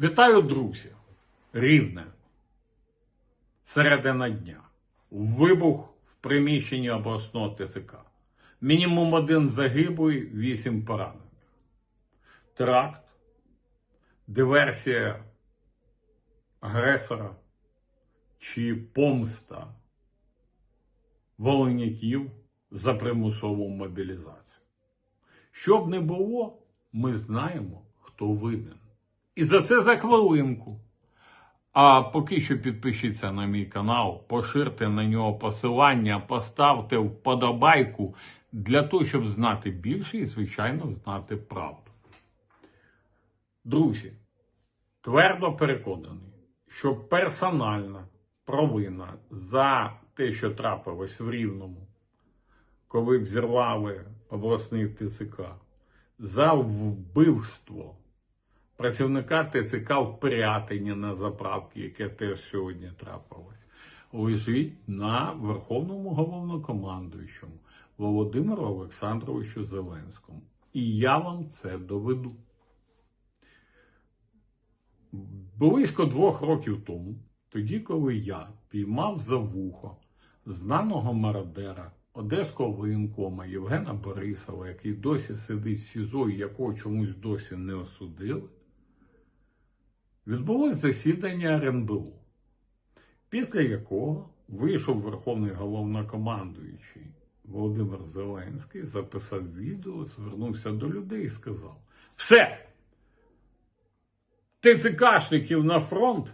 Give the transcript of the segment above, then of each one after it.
Вітаю, друзі! Рівне. Середина дня. Вибух в приміщенні обласного ТЦК. Мінімум один загиблий, вісім поранених. Теракт. Диверсія агресора чи помста волиняків за примусову мобілізацію. Щоб не було, ми знаємо, хто винен. І за це за хвилинку. А поки що підпишіться на мій канал, поширте на нього посилання, поставте вподобайку для того, щоб знати більше і, звичайно, знати правду. Друзі, твердо переконаний, що персональна провина за те, що трапилось в Рівному, коли взірвали обласний ТЦК, за вбивство працівника ТЦК в Пирятині на заправці, яке теж сьогодні трапилось, лежить на Верховному головнокомандуючому Володимиру Олександровичу Зеленському. І я вам це доведу. Близько двох років тому, тоді, коли я піймав за вухо знаного мародера одеського воєнкома Євгена Борисова, який досі сидить в СІЗО і якого чомусь досі не осудили, відбулось засідання РНБУ, після якого вийшов Верховний головнокомандуючий Володимир Зеленський, записав відео, звернувся до людей і сказав: Все! ТЦКшників на фронт,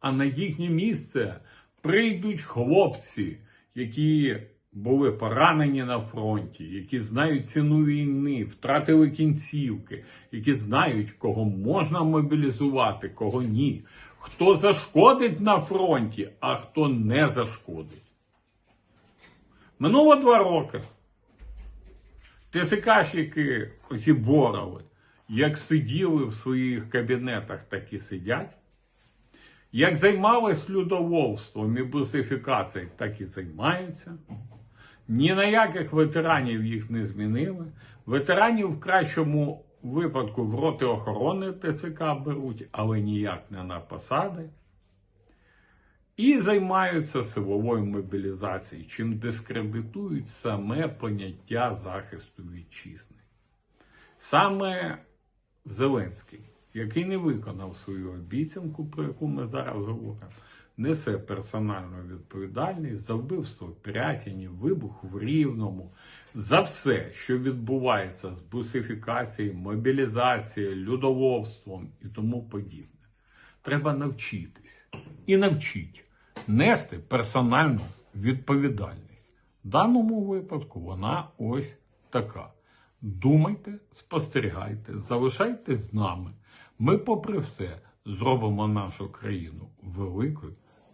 а на їхнє місце прийдуть хлопці, які були поранені на фронті, які знають ціну війни, втратили кінцівки, які знають, кого можна мобілізувати, кого ні. Хто зашкодить на фронті, а хто не зашкодить. Минуло два роки. ТСКшники, оці борови, як сиділи в своїх кабінетах, так і сидять. Як займались людовольством і бусифікацією, так і займаються. Ні на яких ветеранів їх не змінили. Ветеранів в кращому випадку в роти охорони ТЦК беруть, але ніяк не на посади. І займаються силовою мобілізацією, чим дискредитують саме поняття захисту вітчизни. Саме Зеленський, який не виконав свою обіцянку, про яку ми зараз говоримо, несе персональну відповідальність за вбивство в Пирятині, вибух в Рівному, за все, що відбувається з бусифікацією, мобілізацією, людоловством і тому подібне. Треба навчитись і навчить нести персональну відповідальність. В даному випадку вона ось така. Думайте, спостерігайте, залишайтесь з нами. Ми, попри все, зробимо нашу країну великою,